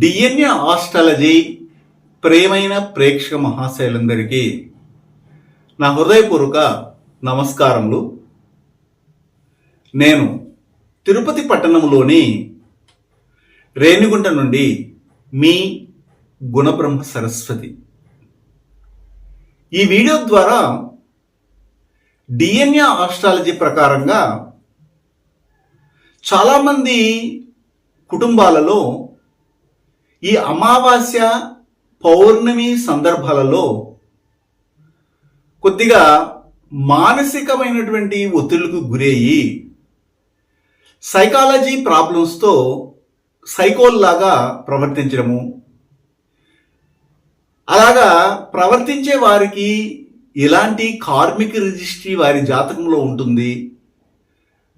DNA astrology ప్రేమైన ప్రేక్షక మహాశైలందరికీ నా హృదయపూర్వక నమస్కారములు. నేను తిరుపతి పట్టణంలోని రేణిగుంట నుండి మీ గుణబ్రహ్మ సరస్వతి. ఈ వీడియో ద్వారా డిఎన్ఏ ఆస్ట్రాలజీ ప్రకారంగా చాలామంది కుటుంబాలలో ఈ అమావాస్య పౌర్ణమి సందర్భాలలో కొద్దిగా మానసికమైనటువంటి ఒత్తిళ్ళకు గురయ్యి సైకాలజీ ప్రాబ్లమ్స్తో సైకోల్లాగా ప్రవర్తించడము అలాగా ప్రవర్తించే వారికి ఎలాంటి కార్మిక రిజిస్ట్రీ వారి జాతకంలో ఉంటుంది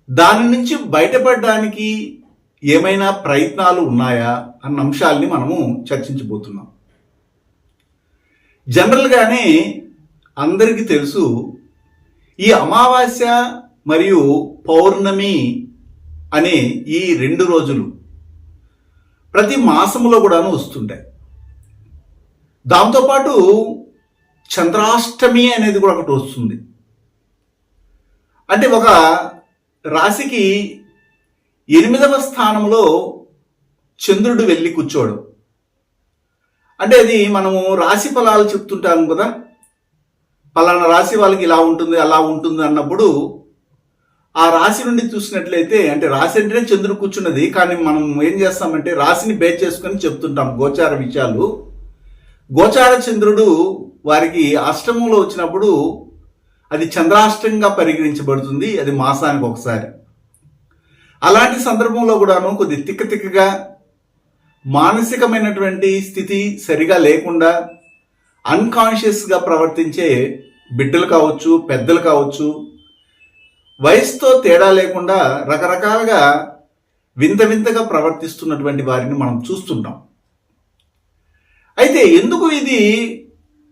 దాని నుంచి బయటపడడానికి ఏమైనా ప్రయత్నాలు ఉన్నాయా అన్న అంశాల్ని మనము చర్చించబోతున్నాం. జనరల్గానే అందరికీ తెలుసు ఈ అమావాస్య మరియు పౌర్ణమి అనే ఈ రెండు రోజులు ప్రతి మాసంలో కూడాను వస్తుంటాయి. దాంతోపాటు చంద్రాష్టమి అనేది కూడా ఒకటి వస్తుంది. అంటే ఒక రాశికి ఎనిమిదవ స్థానంలో చంద్రుడు వెళ్ళి కూర్చోవడం అంటే అది మనము రాశి ఫలాలు చెప్తుంటాము కదా. పలానా రాశి వాళ్ళకి ఇలా ఉంటుంది అలా ఉంటుంది అన్నప్పుడు ఆ రాశి నుండి చూసినట్లయితే అంటే రాశి అంటేనే చంద్రుడు కూర్చున్నది కానీ మనం ఏం చేస్తామంటే రాశిని బేస్ చేసుకొని చెప్తుంటాం గోచార విషయాలు. గోచార చంద్రుడు వారికి అష్టమంలో వచ్చినప్పుడు అది చంద్రాష్టంగా పరిగణించబడుతుంది అది మాసానికి ఒకసారి అలాంటి సందర్భంలో కూడాను కొద్ది తిక్క తిక్కగా మానసికమైనటువంటి స్థితి సరిగా లేకుండా అన్కాన్షియస్గా ప్రవర్తించే బిడ్డలు కావచ్చు పెద్దలు కావచ్చు వయసుతో తేడా లేకుండా రకరకాలుగా వింత వింతగా ప్రవర్తిస్తున్నటువంటి వారిని మనం చూస్తుంటాం. అయితే ఎందుకు ఇది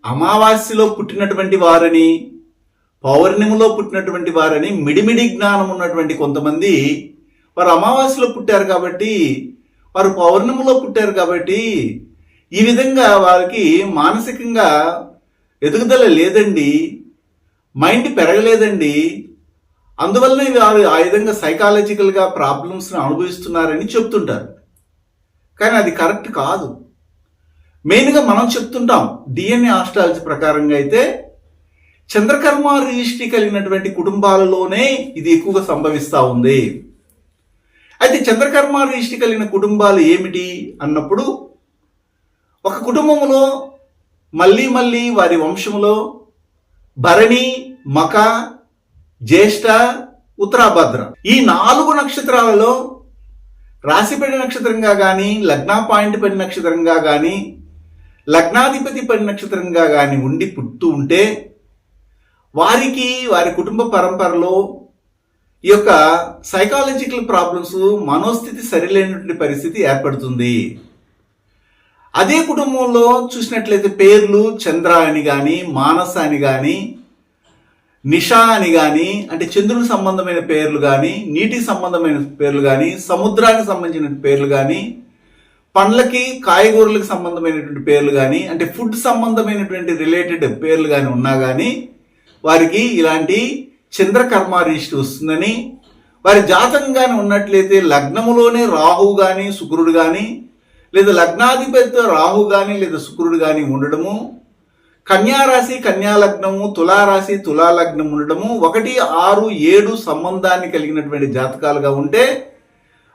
అమావాస్యలో పుట్టినటువంటి వారని పౌర్ణిమలో పుట్టినటువంటి వారని మిడిమిడి జ్ఞానం ఉన్నటువంటి కొంతమంది వారు అమావాస్యలో పుట్టారు కాబట్టి వారు పౌర్ణమిలో పుట్టారు కాబట్టి ఈ విధంగా వారికి మానసికంగా ఎదుగుదల లేదండి మైండ్ పెరగలేదండి. అందువల్లనే వారు ఆ విధంగా సైకాలజికల్గా ప్రాబ్లమ్స్ని అనుభవిస్తున్నారని చెప్తుంటారు. కానీ అది కరెక్ట్ కాదు. మెయిన్గా మనం చెప్తుంటాం డిఎన్ఏ ఆస్ట్రాలజీ ప్రకారంగా అయితే చంద్రకర్మ రిజిస్ట్రీ కలిగినటువంటి కుటుంబాలలోనే ఇది ఎక్కువగా సంభవిస్తూ ఉంది. అయితే చంద్రకర్మ రిజిస్ట్రీ కలిగిన కుటుంబాలు ఏమిటి అన్నప్పుడు ఒక కుటుంబంలో మళ్ళీ మళ్ళీ వారి వంశంలో భరణి మక జ్యేష్ఠ ఉత్తరాభద్ర. ఈ నాలుగు నక్షత్రాలలో రాశిపడి నక్షత్రంగా కానీ లగ్నా పాయింట్ పడి నక్షత్రంగా కానీ లగ్నాధిపతి పడి నక్షత్రంగా కానీ ఉండి పుట్టు ఉంటే వారికి వారి కుటుంబ పరంపరలో ఈ యొక్క సైకాలజికల్ ప్రాబ్లమ్స్ మనోస్థితి సరిలేనటువంటి పరిస్థితి ఏర్పడుతుంది. అదే కుటుంబంలో చూసినట్లయితే పేర్లు చంద్ర అని కానీ మానస అని కానీ నిషా అని కానీ అంటే చంద్రుని సంబంధమైన పేర్లు కానీ నీటి సంబంధమైన పేర్లు కానీ సముద్రానికి సంబంధించిన పేర్లు కానీ పండ్లకి కాయగూరలకు సంబంధమైనటువంటి పేర్లు కానీ అంటే ఫుడ్ సంబంధమైనటువంటి రిలేటెడ్ పేర్లు కానీ ఉన్నా కానీ వారికి ఇలాంటి చంద్రకర్మ వస్తుందని వారి జాతకంగానే ఉన్నట్లయితే లగ్నములోనే రాహు కానీ శుక్రుడు కానీ లేదా లగ్నాధిపతితో రాహు కానీ లేదా శుక్రుడు కానీ ఉండడము కన్యారాశి కన్యాలగ్నము కన్యా లగ్నము తులారాశి తులాలగ్నం ఉండడము ఒకటి ఆరు ఏడు సంబంధాన్ని కలిగినటువంటి జాతకాలుగా ఉంటే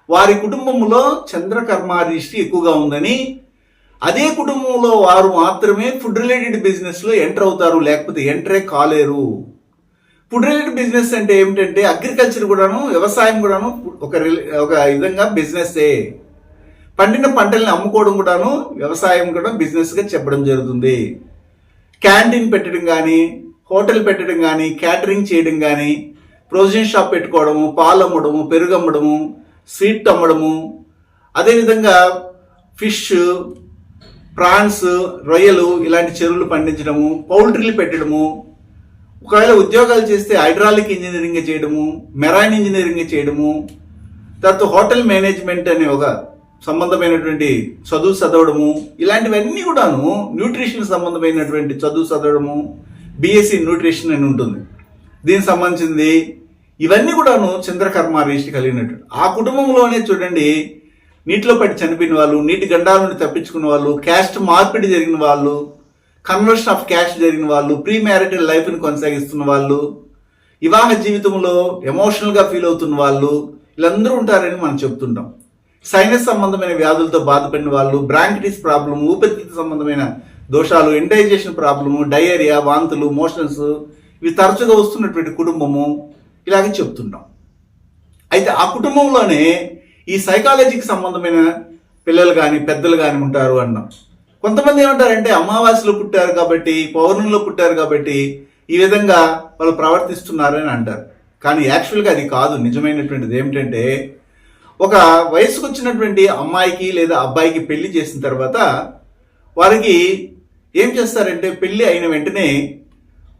వారి కుటుంబంలో చంద్రకర్మాదిష్టి ఎక్కువగా ఉందని అదే కుటుంబంలో వారు మాత్రమే ఫుడ్ రిలేటెడ్ బిజినెస్లో ఎంటర్ అవుతారు లేకపోతే ఎంటరే కాలేరు. ఫుడ్ రిలేటెడ్ బిజినెస్ అంటే ఏమిటంటే అగ్రికల్చర్ కూడాను వ్యవసాయం కూడాను ఒక ఒక విధంగా బిజినెస్సే. పండిన పంటల్ని అమ్ముకోవడం కూడాను వ్యవసాయం కూడా బిజినెస్గా చెప్పడం జరుగుతుంది. క్యాంటీన్ పెట్టడం కానీ హోటల్ పెట్టడం కానీ క్యాటరింగ్ చేయడం కానీ ప్రొవిజన్ షాప్ పెట్టుకోవడము పాలు అమ్మడము పెరుగు అమ్మడము స్వీట్ అమ్మడము అదేవిధంగా ఫిష్ ప్రాన్స్ రొయ్యలు ఇలాంటి చెరువులు పండించడము పౌల్ట్రీలు పెట్టడము ఒకవేళ ఉద్యోగాలు చేస్తే హైడ్రాలిక్ ఇంజనీరింగ్ చేయడము మెరైన్ ఇంజనీరింగ్ చేయడము తర్వాత హోటల్ మేనేజ్మెంట్ అనే ఒక సంబంధమైనటువంటి చదువు చదవడము ఇలాంటివన్నీ కూడాను న్యూట్రిషన్ సంబంధమైనటువంటి చదువు చదవడము బీఎస్సీ న్యూట్రిషన్ అని ఉంటుంది. దీనికి సంబంధించింది ఇవన్నీ కూడాను చంద్రకర్మ రిష్టి కలిగినట్టు. ఆ కుటుంబంలోనే చూడండి నీటిలో పడి చనిపోయిన వాళ్ళు నీటి గండాల నుండి తప్పించుకున్న వాళ్ళు క్యాస్ట్ మార్పిడి జరిగిన వాళ్ళు కన్వర్షన్ ఆఫ్ క్యాష్ జరిగిన వాళ్ళు ప్రీ మ్యారిటల్ లైఫ్ని కొనసాగిస్తున్న వాళ్ళు వివాహ జీవితంలో ఎమోషనల్గా ఫీల్ అవుతున్న వాళ్ళు వీళ్ళందరూ ఉంటారని మనం చెప్తుంటాం. సైనస్ సంబంధమైన వ్యాధులతో బాధపడిన వాళ్ళు బ్రాంకిటిస్ ప్రాబ్లం ఊపిరితిత్తు సంబంధమైన దోషాలు ఎండైజేషన్ ప్రాబ్లము డయేరియా వాంతులు మోషన్స్ ఇవి తరచుగా వస్తున్నటువంటి కుటుంబము ఇలాగే చెప్తుంటాం. అయితే ఆ కుటుంబంలోనే ఈ సైకాలజీకి సంబంధమైన పిల్లలు కానీ పెద్దలు కానీ ఉంటారు అన్నాం. కొంతమంది ఏమంటారంటే అమావాస్యలో పుట్టారు కాబట్టి పౌర్ణంలో పుట్టారు కాబట్టి ఈ విధంగా వాళ్ళు ప్రవర్తిస్తున్నారని అంటారు. కానీ యాక్చువల్గా అది కాదు. నిజమైనటువంటిది ఏమిటంటే ఒక వయసుకు వచ్చినటువంటి అమ్మాయికి లేదా అబ్బాయికి పెళ్ళి చేసిన తర్వాత వారికి ఏం చేస్తారంటే పెళ్ళి అయిన వెంటనే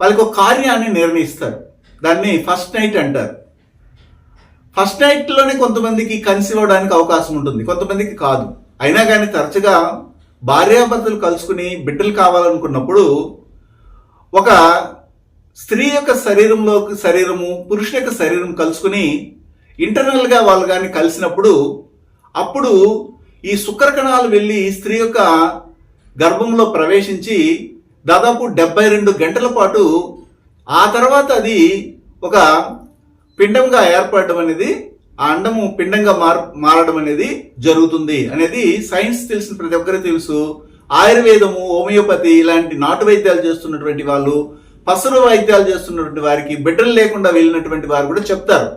వాళ్ళకి ఒక కార్యాన్ని నిర్ణయిస్తారు. దాన్ని ఫస్ట్ నైట్ అంటారు. ఫస్ట్ నైట్లోనే కొంతమందికి కన్సీవ్ అవడానికి అవకాశం ఉంటుంది. కొంతమందికి కాదు. అయినా కానీ తరచుగా భార్యాభర్తలు కలుసుకుని బిడ్డలు కావాలనుకున్నప్పుడు ఒక స్త్రీ యొక్క శరీరంలోకి శరీరము పురుషుని యొక్క శరీరం కలుసుకుని ఇంటర్నల్గా వాళ్ళు కానీ కలిసినప్పుడు అప్పుడు ఈ శుక్రకణాలు వెళ్ళి స్త్రీ యొక్క గర్భంలో ప్రవేశించి దాదాపు డెబ్బై రెండు గంటల పాటు ఆ తర్వాత అది ఒక పిండంగా ఏర్పడడం అనేది ఆ అండము పిండంగా మార్ మారడం అనేది జరుగుతుంది అనేది సైన్స్ తెలిసిన ప్రతి ఒక్కరికి తెలుసు. ఆయుర్వేదము హోమియోపతి ఇలాంటి నాటు వైద్యాలు చేస్తున్నటువంటి వాళ్ళు పసరు వైద్యాలు చేస్తున్నటువంటి వారికి బిడ్డలు లేకుండా వెళ్ళినటువంటి వారు కూడా చెప్తారు.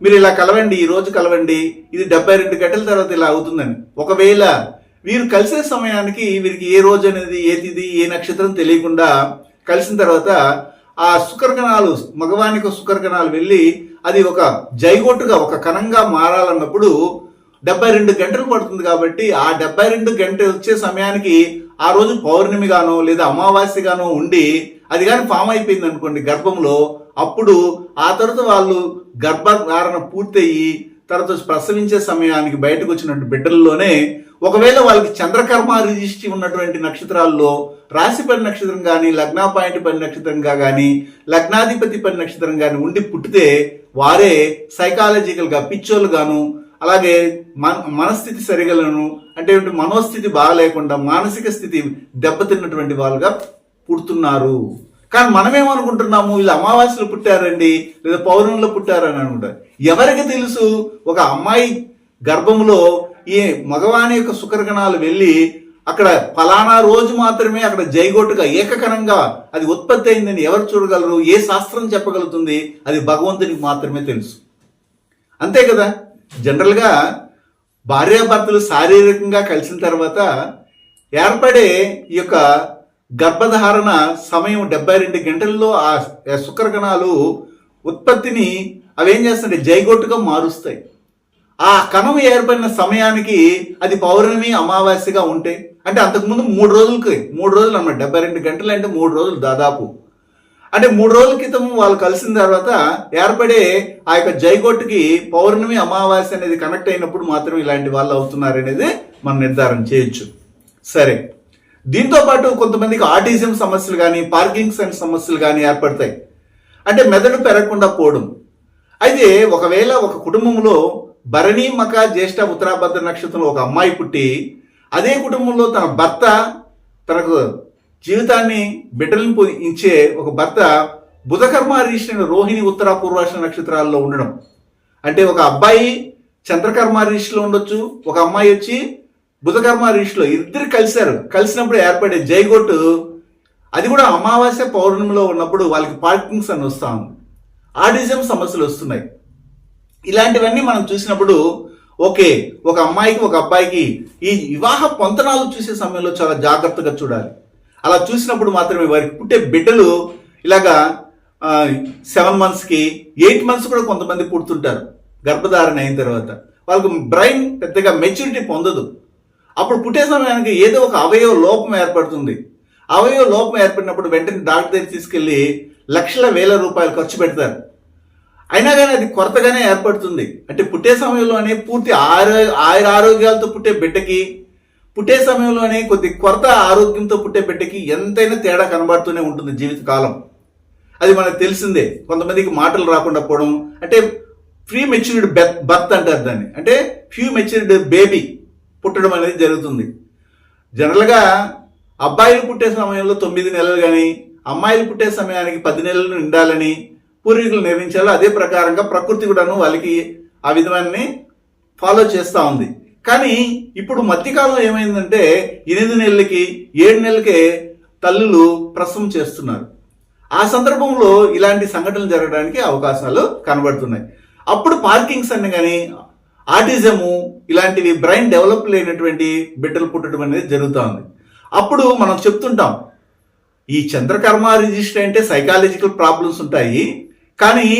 మీరు ఇలా కలవండి ఈ రోజు కలవండి ఇది డెబ్బై రెండు గంటల తర్వాత ఇలా అవుతుందని. ఒకవేళ వీరు కలిసే సమయానికి వీరికి ఏ రోజు అనేది ఏ తిది ఏ నక్షత్రం తెలియకుండా కలిసిన తర్వాత ఆ శుక్రకణాలు మగవానికి శుక్రకణాలు వెళ్ళి అది ఒక జైగోటుగా ఒక కణంగా మారాలన్నప్పుడు డెబ్బై రెండు గంటలు పడుతుంది కాబట్టి ఆ డెబ్బై రెండు గంటలు వచ్చే సమయానికి ఆ రోజు పౌర్ణమిగానో లేదా అమావాస్యగానో ఉండి అది కానీ ఫామ్ అయిపోయింది అనుకోండి గర్భంలో అప్పుడు ఆ తర్వాత వాళ్ళు గర్భధారణ పూర్తయి తర్వాత ప్రసవించే సమయానికి బయటకు వచ్చినటువంటి బిడ్డల్లోనే ఒకవేళ వాళ్ళకి చంద్రకర్మ రిజిస్ట్రీ ఉన్నటువంటి నక్షత్రాల్లో రాశి పని నక్షత్రం కానీ లగ్న పాయింట్ పని నక్షత్రంగా కానీ లగ్నాధిపతి పని నక్షత్రం కానీ ఉండి పుట్టితే వారే సైకాలజికల్గా పిచ్చోళ్ళుగాను అలాగే మన మనస్థితి సరిగలను అంటే మనోస్థితి బాగలేకుండా మానసిక స్థితి దెబ్బతిన్నటువంటి వాళ్ళుగా పుడుతున్నారు. కానీ మనమేమనుకుంటున్నాము వీళ్ళు అమావాస్యలో పుట్టారండి లేదా పౌర్ణంలో పుట్టారని అనుకుంటారు. ఎవరికి తెలుసు? ఒక అమ్మాయి గర్భంలో ఈ మగవాని యొక్క శుక్రగణాలు వెళ్ళి అక్కడ ఫలానా రోజు మాత్రమే అక్కడ జైగోటుగా ఏకకణంగా అది ఉత్పత్తి అయిందని ఎవరు చూడగలరు? ఏ శాస్త్రం చెప్పగలుగుతుంది? అది భగవంతునికి మాత్రమే తెలుసు. అంతే కదా? జనరల్గా భార్యాభర్తలు శారీరకంగా కలిసిన తర్వాత ఏర్పడే ఈ యొక్క గర్భధారణ సమయం డెబ్బై రెండు గంటల్లో ఆ శుక్రకణాలు ఉత్పత్తిని అవి ఏం చేస్తాయంటే జైగోటుగా మారుస్తాయి. ఆ కణం ఏర్పడిన సమయానికి అది పౌర్ణమి అమావాస్యగా ఉంటే అంటే అంతకుముందు మూడు రోజులకి మూడు రోజులు అన్నమాట డెబ్బై రెండు గంటలు అంటే మూడు రోజులు దాదాపు. అంటే మూడు రోజుల క్రితం వాళ్ళు కలిసిన తర్వాత ఏర్పడే ఆ యొక్క జైగోట్టుకి పౌర్ణమి అమావాస్య అనేది కనెక్ట్ అయినప్పుడు మాత్రం ఇలాంటి వాళ్ళు అవుతున్నారు అనేది మనం నిర్ధారణ చేయొచ్చు. సరే. దీంతో పాటు కొంతమందికి ఆటిజం సమస్యలు కానీ పార్కింగ్సన్ సమస్యలు కానీ ఏర్పడతాయి. అంటే మెదడు పెరగకుండా పోవడం. అయితే ఒకవేళ ఒక కుటుంబంలో భరణి మక జ్యేష్ఠ ఉత్తరాభద్ర నక్షత్రంలో ఒక అమ్మాయి పుట్టి అదే కుటుంబంలో తన భర్త తనకు జీవితాన్ని బిడ్డలను ఇచ్చే ఒక భర్త బుధకర్మ రీష్ణ రోహిణి ఉత్తర పూర్వాష నక్షత్రాల్లో ఉండడం. అంటే ఒక అబ్బాయి చంద్రకర్మ రీష్లో ఉండొచ్చు ఒక అమ్మాయి వచ్చి బుధకర్మ రీష్లో ఇద్దరు కలిశారు. కలిసినప్పుడు ఏర్పడే జైగోటు అది కూడా అమావాస్య పౌర్ణమిలో ఉన్నప్పుడు వాళ్ళకి పార్కింగ్స్ అని వస్తా ఉంది. ఆటిజం సమస్యలు వస్తున్నాయి. ఇలాంటివన్నీ మనం చూసినప్పుడు ఓకే ఒక అమ్మాయికి ఒక అబ్బాయికి ఈ వివాహ పొంతనాలు చూసే సమయంలో చాలా జాగ్రత్తగా చూడాలి. అలా చూసినప్పుడు మాత్రమే వారికి పుట్టే బిడ్డలు ఇలాగా సెవెన్ మంత్స్కి ఎయిట్ మంత్స్ కూడా కొంతమంది పుడుతుంటారు. గర్భధారణ అయిన తర్వాత. వాళ్ళకు బ్రెయిన్ పెద్దగా మెచ్యూరిటీ పొందదు. అప్పుడు పుట్టే సమయానికి ఏదో ఒక అవయవ లోపం ఏర్పడుతుంది. అవయవ లోపం ఏర్పడినప్పుడు వెంటనే డాక్టర్ దగ్గర తీసుకెళ్ళి లక్షల వేల రూపాయలు ఖర్చు పెడతారు. అయినా కానీ అది కొరతగానే ఏర్పడుతుంది. అంటే పుట్టే సమయంలోనే పూర్తి ఆరో ఆయుర ఆరోగ్యాలతో పుట్టే బిడ్డకి పుట్టే సమయంలోనే కొద్ది కొరత ఆరోగ్యంతో పుట్టే బిడ్డకి ఎంతైనా తేడా కనబడుతూనే ఉంటుంది జీవితకాలం. అది మనకు తెలిసిందే. కొంతమందికి మాటలు రాకుండా పోవడం అంటే ఫ్రీ మెచ్యూర్డ్ బర్త్ అంటారు దాన్ని. అంటే ఫ్యూ మెచ్యూర్డ్ బేబీ పుట్టడం అనేది జరుగుతుంది. జనరల్గా అబ్బాయిలు పుట్టే సమయంలో తొమ్మిది నెలలు కానీ అమ్మాయిలు పుట్టే సమయానికి పది నెలలు నిండాలని పూర్వీకులు నిర్ణయించాలో అదే ప్రకారంగా ప్రకృతి కూడాను వాళ్ళకి ఆ విధమాన్ని ఫాలో చేస్తూ ఉంది. కానీ ఇప్పుడు మధ్యకాలంలో ఏమైందంటే ఎనిమిది నెలలకి ఏడు నెలలకే తల్లులు ప్రసవం చేస్తున్నారు. ఆ సందర్భంలో ఇలాంటి సంఘటనలు జరగడానికి అవకాశాలు కనబడుతున్నాయి. అప్పుడు పార్కింగ్స్ అన్ని కానీ ఆటిజము ఇలాంటివి బ్రెయిన్ డెవలప్ లేనటువంటి బిడ్డలు పుట్టడం అనేది జరుగుతూ ఉంది. అప్పుడు మనం చెప్తుంటాం ఈ చంద్రకర్మ రిజిస్టర్ అంటే సైకాలజికల్ ప్రాబ్లమ్స్ ఉంటాయి. కానీ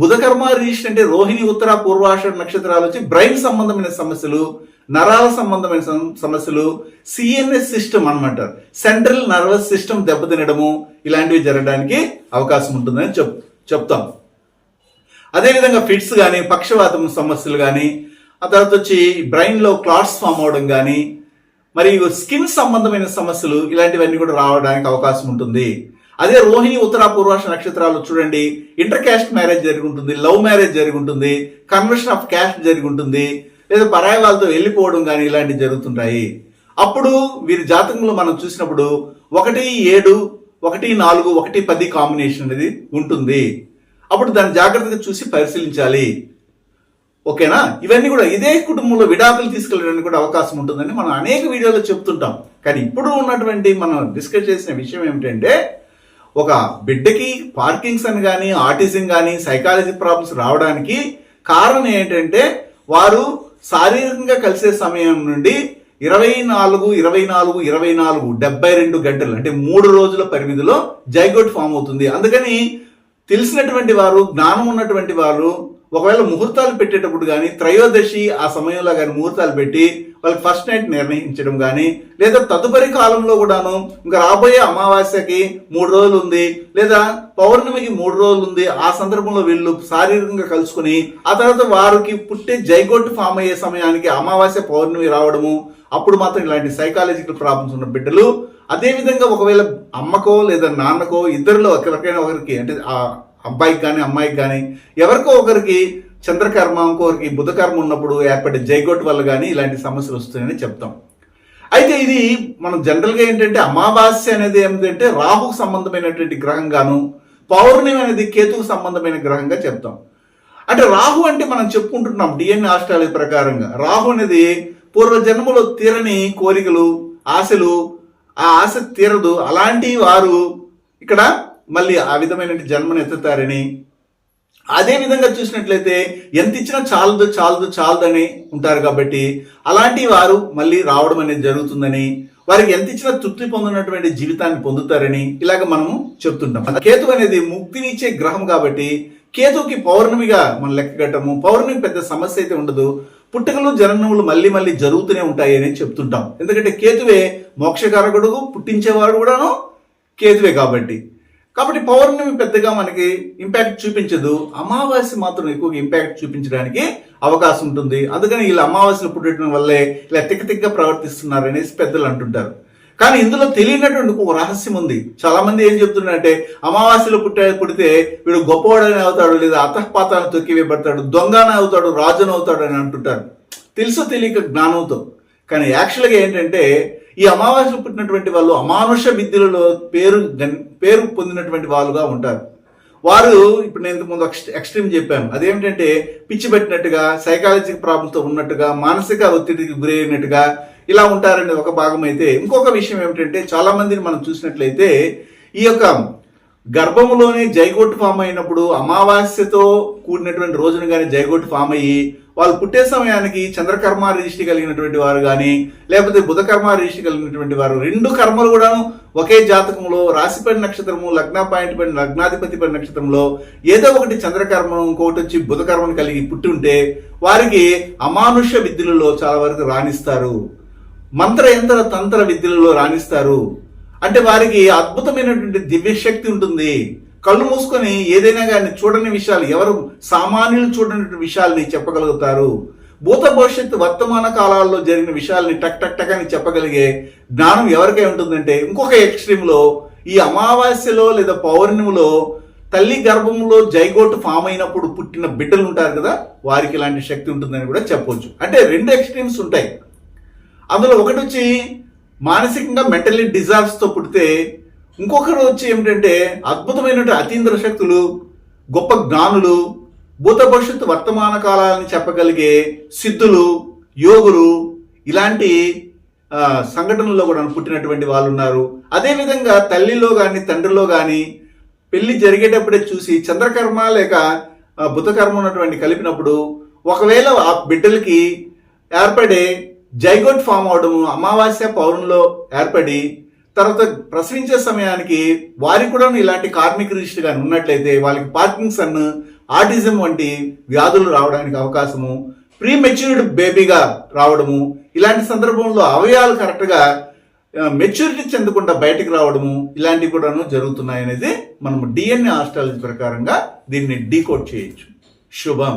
బుధకర్మ రిజిస్టర్ అంటే రోహిణి ఉత్తర పూర్వాష నక్షత్రాలు వచ్చి బ్రెయిన్ సంబంధమైన సమస్యలు నరాల సంబంధమైన సమస్యలు సిఎన్ఎస్ సిస్టమ్ అనమాట సెంట్రల్ నర్వస్ సిస్టమ్ దెబ్బతినడము ఇలాంటివి జరగడానికి అవకాశం ఉంటుందని చెప్ చెప్తాం. అదేవిధంగా ఫిట్స్ కానీ పక్షవాతం సమస్యలు కానీ ఆ తర్వాత వచ్చి బ్రెయిన్లో క్లాట్స్ ఫామ్ అవడం కానీ మరియు స్కిన్ సంబంధమైన సమస్యలు ఇలాంటివన్నీ కూడా రావడానికి అవకాశం ఉంటుంది. అదే రోహిణి ఉత్తర పూర్వాష నక్షత్రాలు చూడండి. ఇంటర్ క్యాస్ట్ మ్యారేజ్ జరిగి ఉంటుంది లవ్ మ్యారేజ్ జరుగుంటుంది. కన్వర్షన్ ఆఫ్ క్యాస్ట్ జరిగి ఉంటుంది లేదా పరాయి వాళ్ళతో వెళ్ళిపోవడం కానీ ఇలాంటివి జరుగుతుంటాయి. అప్పుడు వీరి జాతకంలో మనం చూసినప్పుడు ఒకటి ఏడు ఒకటి నాలుగు ఒకటి పది కాంబినేషన్ అనేది ఉంటుంది. అప్పుడు దాన్ని జాగ్రత్తగా చూసి పరిశీలించాలి. ఓకేనా? ఇవన్నీ కూడా ఇదే కుటుంబంలో విడాకులు తీసుకెళ్ళడానికి కూడా అవకాశం ఉంటుందని మనం అనేక వీడియోలో చెప్తుంటాం. కానీ ఇప్పుడు ఉన్నటువంటి మనం డిస్కస్ చేసిన విషయం ఏమిటంటే ఒక బిడ్డకి పార్కింగ్స్ అని కానీ ఆటిజం కానీ సైకాలజీ ప్రాబ్లమ్స్ రావడానికి కారణం ఏంటంటే వారు శారీరకంగా కలిసే సమయం నుండి ఇరవై నాలుగు ఇరవై నాలుగు ఇరవై నాలుగు డెబ్బై రెండు గంటలు అంటే మూడు రోజుల పరిమితిలో జైగోట్ ఫామ్ అవుతుంది. అందుకని తెలిసినటువంటి వారు జ్ఞానం ఉన్నటువంటి వారు ఒకవేళ ముహూర్తాలు పెట్టేటప్పుడు కానీ త్రయోదశి ఆ సమయంలో కానీ ముహూర్తాలు పెట్టి వాళ్ళకి ఫస్ట్ నైట్ నిర్ణయించడం కానీ లేదా తదుపరి కాలంలో కూడాను ఇంకా రాబోయే అమావాస్యకి మూడు రోజులు ఉంది లేదా పౌర్ణమికి మూడు రోజులు ఉంది ఆ సందర్భంలో వీళ్ళు శారీరకంగా కలుసుకుని ఆ తర్వాత వారికి పుట్టే జైగోట్ ఫామ్ అయ్యే సమయానికి అమావాస్య పౌర్ణమి రావడము అప్పుడు మాత్రం ఇలాంటి సైకాలజికల్ ప్రాబ్లమ్స్ ఉన్న బిడ్డలు అదేవిధంగా ఒకవేళ అమ్మకో లేదా నాన్నకో ఇద్దరిలో ఒకరికైనా ఒకరికి అంటే ఆ అబ్బాయికి కానీ అమ్మాయికి కానీ ఎవరికో ఒకరికి చంద్రకర్మ ఇంకొకరికి బుధకర్మ ఉన్నప్పుడు ఏర్పడే జైగోట్ వల్ల కానీ ఇలాంటి సమస్యలు వస్తున్నాయని చెప్తాం. అయితే ఇది మనం జనరల్గా ఏంటంటే అమావాస్య అనేది ఏమిటంటే రాహుకు సంబంధమైనటువంటి గ్రహంగాను పౌర్ణమి అనేది కేతుకు సంబంధమైన గ్రహంగా చెప్తాం. అంటే రాహు అంటే మనం చెప్పుకుంటున్నాం డిఎన్ఏ ఆస్ట్రాలజీ ప్రకారంగా. రాహు అనేది పూర్వజన్మలో తీరని కోరికలు ఆశలు ఆ ఆశ తీరదు. అలాంటి వారు ఇక్కడ మళ్ళీ ఆ విధమైన జన్మను ఎత్తుతారని. అదే విధంగా చూసినట్లయితే ఎంత ఇచ్చినా చాలదు చాలదు చాలదని ఉంటారు కాబట్టి అలాంటి వారు మళ్ళీ రావడం అనేది జరుగుతుందని వారికి ఎంత ఇచ్చినా తృప్తి పొందినటువంటి జీవితాన్ని పొందుతారని ఇలాగ మనము చెప్తుంటాం. కేతు అనేది ముక్తినిచ్చే గ్రహం కాబట్టి కేతుకి పౌర్ణమిగా మనం లెక్క కట్టము. పౌర్ణమి పెద్ద సమస్య అయితే ఉండదు. పుట్టుకలు జననములు మళ్ళీ మళ్ళీ జరుగుతూనే ఉంటాయి అని చెప్తుంటాం. ఎందుకంటే కేతువే మోక్షకారకుడు పుట్టించేవాడు కూడాను కేతువే కాబట్టి. కాబట్టి పౌర్ణమి పెద్దగా మనకి ఇంపాక్ట్ చూపించదు. అమావాస్య మాత్రం ఎక్కువగా ఇంపాక్ట్ చూపించడానికి అవకాశం ఉంటుంది. అందుకని వీళ్ళు అమావాస్యలు పుట్టడం వల్లే ఇలా తిక్క తిక్కగా ప్రవర్తిస్తున్నారు అనేసి పెద్దలు అంటుంటారు. కానీ ఇందులో తెలియనటువంటి ఒక రహస్యం ఉంది. చాలా మంది ఏం చెప్తున్నారంటే అమావాస్యలో పుట్టే పుడితే వీడు గొప్పవాడని అవుతాడు లేదా అతఃపాతాన్ని తొక్కివేయబడతాడు దొంగన అవుతాడు రాజును అవుతాడు అని అంటుంటారు. తెలుసు తెలియక జ్ఞానంతో. కానీ యాక్చువల్గా ఏంటంటే ఈ అమావాస్య పుట్టినటువంటి వాళ్ళు అమానుష విద్యలలో పేరు పేరు పొందినటువంటి వాళ్ళుగా ఉంటారు. వారు ఇప్పుడు నేను ఇంతకుముందు ఎక్స్- ఎక్స్ట్రీమ్ చెప్పాను. అదేమిటంటే పిచ్చి పెట్టినట్టుగా సైకాలజిక్ ప్రాబ్లంతో ఉన్నట్టుగా మానసిక ఒత్తిడికి గురైనట్టుగా ఇలా ఉంటారనేది ఒక భాగం అయితే ఇంకొక విషయం ఏమిటంటే చాలా మందిని మనం చూసినట్లయితే ఈ యొక్క గర్భములోనే జైగోట్ ఫామ్ అయినప్పుడు అమావాస్యతో కూడినటువంటి రోజున కానీ జైగోట్ ఫామ్ అయ్యి వాళ్ళు పుట్టే సమయానికి చంద్రకర్మ రిజిస్ట్రీ కలిగినటువంటి వారు కానీ లేకపోతే బుధకర్మ రిజిస్ట్రీ కలిగినటువంటి వారు రెండు కర్మలు కూడాను ఒకే జాతకంలో రాశిపడి నక్షత్రము లగ్న పాయింట్ పడి లగ్నాధిపతి పడి నక్షత్రంలో ఏదో ఒకటి చంద్రకర్మను ఇంకొకటి వచ్చి బుధకర్మను కలిగి పుట్టి ఉంటే వారికి అమానుష్య విద్యలలో చాలా వరకు రాణిస్తారు. మంత్ర యంత్ర తంత్ర విద్యలలో రాణిస్తారు. అంటే వారికి అద్భుతమైనటువంటి దివ్యశక్తి ఉంటుంది. కళ్ళు మూసుకొని ఏదైనా కానీ చూడని విషయాలు ఎవరు సామాన్యులు చూడని విషయాల్ని చెప్పగలుగుతారు? భూత భవిష్యత్తు వర్తమాన కాలాల్లో జరిగిన విషయాల్ని టక్ టక్ టక్ అని చెప్పగలిగే జ్ఞానం ఎవరికై ఉంటుందంటే ఇంకొక ఎక్స్ట్రీమ్లో ఈ అమావాస్యలో లేదా పౌర్ణమిలో తల్లి గర్భంలో జైగోట్ ఫామ్ అయినప్పుడు పుట్టిన బిడ్డలు ఉంటారు కదా వారికి ఇలాంటి శక్తి ఉంటుందని కూడా చెప్పొచ్చు. అంటే రెండు ఎక్స్ట్రీమ్స్ ఉంటాయి. అందులో ఒకటి వచ్చి మానసికంగా మెంటలీ డిజార్వ్స్తో పుడితే ఇంకొకరు వచ్చి ఏమిటంటే అద్భుతమైనటువంటి అతీంద్ర శక్తులు గొప్ప జ్ఞానులు భూత భవిష్యత్తు వర్తమాన కాలాలని చెప్పగలిగే సిద్ధులు యోగులు ఇలాంటి సంఘటనల్లో కూడా పుట్టినటువంటి వాళ్ళు ఉన్నారు. అదేవిధంగా తల్లిలో కానీ తండ్రిలో కానీ పెళ్ళి జరిగేటప్పుడే చూసి చంద్రకర్మ లేక బుధకర్మ ఉన్నటువంటి కలిపినప్పుడు ఒకవేళ ఆ బిడ్డలకి ఏర్పడే జైగోట్ ఫామ్ అవడము అమావాస్య పౌరంలో ఏర్పడి తర్వాత ప్రసవించే సమయానికి వారికి కూడా ఇలాంటి కార్మిక రిజిస్టర్ కానీ ఉన్నట్లయితే వాళ్ళకి పార్కిన్సన్ ఆటిజం వంటి వ్యాధులు రావడానికి అవకాశము ప్రీ మెచ్యూర్డ్ బేబీగా రావడము ఇలాంటి సందర్భంలో అవయవాలు కరెక్ట్గా మెచ్యూరిటీ చెందకుండా బయటకు రావడము ఇలాంటివి కూడాను జరుగుతున్నాయి అనేది మనం డిఎన్ఏ ఆస్ట్రాలజీ ప్రకారంగా దీన్ని డీకోడ్ చేయొచ్చు. శుభం.